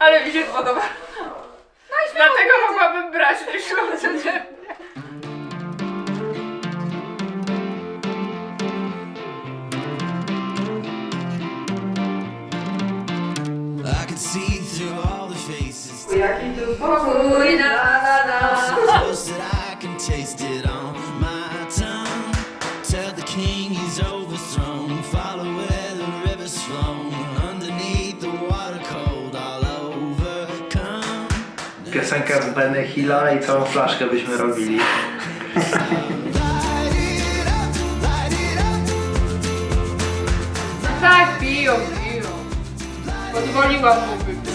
Ale mi się podoba. Dlatego mogłabym brać ryżą codziennie. I could see through all the faces. Jaki tu spokój, na, na. Piosenkę z Benny Hilla i całą flaszkę byśmy robili. Tak, piją, piją. Pozwoliłam mu wypić.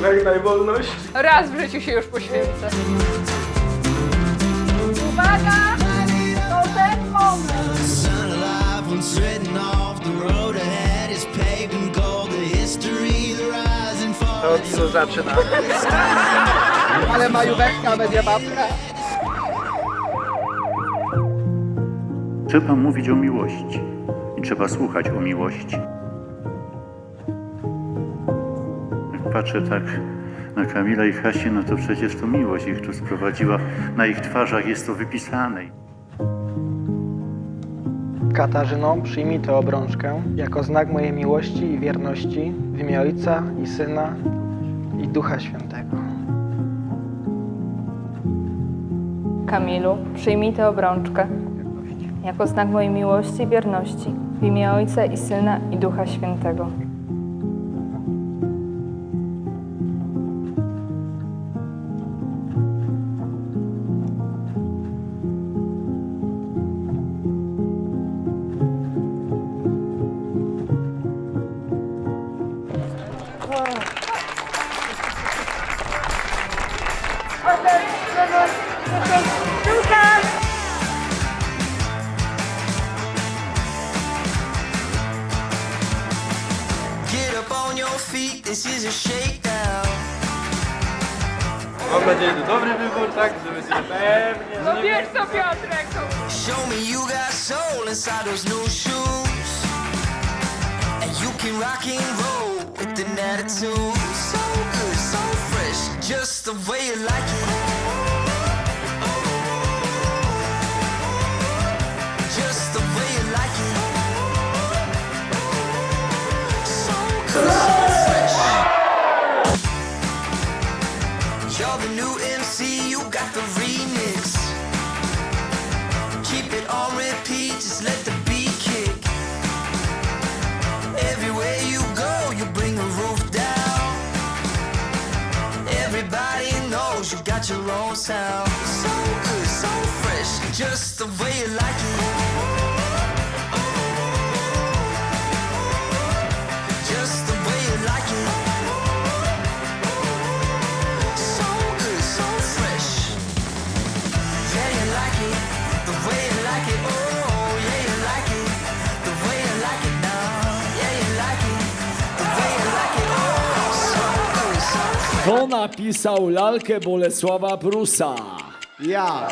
Żegnaj wolność. Raz w życiu się już poświęcę. Uwaga! To od co zaczynamy. Ale majóweczka będzie babka. Trzeba mówić o miłości i trzeba słuchać o miłości. Jak patrzę tak na Kamila i Hasię, no to przecież to miłość ich tu sprowadziła. Na ich twarzach jest to wypisane. Katarzyno, przyjmij tę obrączkę jako znak mojej miłości i wierności w imię Ojca i Syna i Ducha Świętego. Kamilu, przyjmij tę obrączkę jako znak mojej miłości i wierności w imię Ojca i Syna i Ducha Świętego. Mam nadzieję, że dobry wybór, tak? Że będzie pewnie. No wiesz co Piotrek, to Show me you got soul inside those new shoes. And you can rock and roll So good, so fresh, just the way you like it. Just the way you like it. So good, your own sound. So good, so fresh, just the way you like it. Just the way you like it. So good, so fresh. Yeah, you like it, the way you like it. Oh, Kto napisał lalkę Bolesława Prusa? Ja.